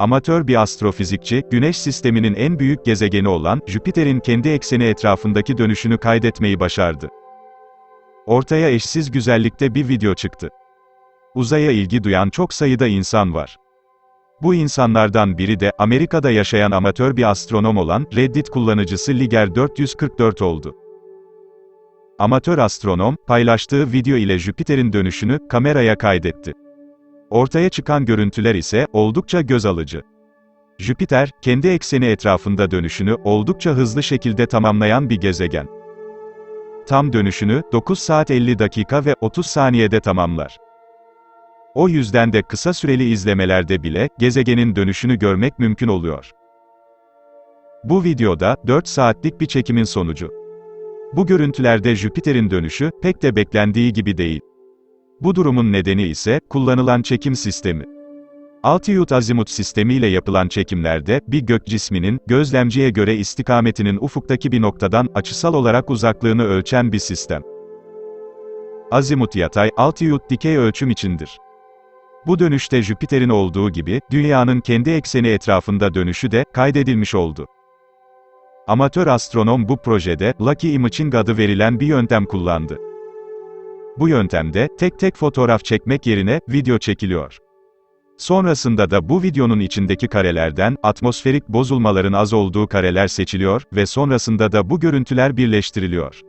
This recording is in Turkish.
amatör bir astrofizikçi, Güneş sisteminin en büyük gezegeni olan Jüpiter'in kendi ekseni etrafındaki dönüşünü kaydetmeyi başardı. Ortaya eşsiz güzellikte bir video çıktı. Uzaya ilgi duyan çok sayıda insan var. Bu insanlardan biri de Amerika'da yaşayan amatör bir astronom olan Reddit kullanıcısı Liger 444 oldu. Amatör astronom, paylaştığı video ile Jüpiter'in dönüşünü kameraya kaydetti. Ortaya çıkan görüntüler ise oldukça göz alıcı. Jüpiter, kendi ekseni etrafında dönüşünü oldukça hızlı şekilde tamamlayan bir gezegen. Tam dönüşünü 9 saat 50 dakika ve 30 saniyede tamamlar. O yüzden de kısa süreli izlemelerde bile gezegenin dönüşünü görmek mümkün oluyor. Bu videoda 4 saatlik bir çekimin sonucu. Bu görüntülerde Jüpiter'in dönüşü pek de beklendiği gibi değil. Bu durumun nedeni ise kullanılan çekim sistemi. Altitude azimut sistemiyle yapılan çekimlerde bir gök cisminin gözlemciye göre istikametinin ufuktaki bir noktadan açısal olarak uzaklığını ölçen bir sistem. Azimut yatay, altitude dikey ölçüm içindir. Bu dönüşte Jüpiter'in olduğu gibi, Dünya'nın kendi ekseni etrafında dönüşü de, kaydedilmiş oldu. Amatör astronom bu projede, Lucky Imaging adı verilen bir yöntem kullandı. Bu yöntemde, tek tek fotoğraf çekmek yerine, video çekiliyor. Sonrasında da bu videonun içindeki karelerden, atmosferik bozulmaların az olduğu kareler seçiliyor ve sonrasında da bu görüntüler birleştiriliyor.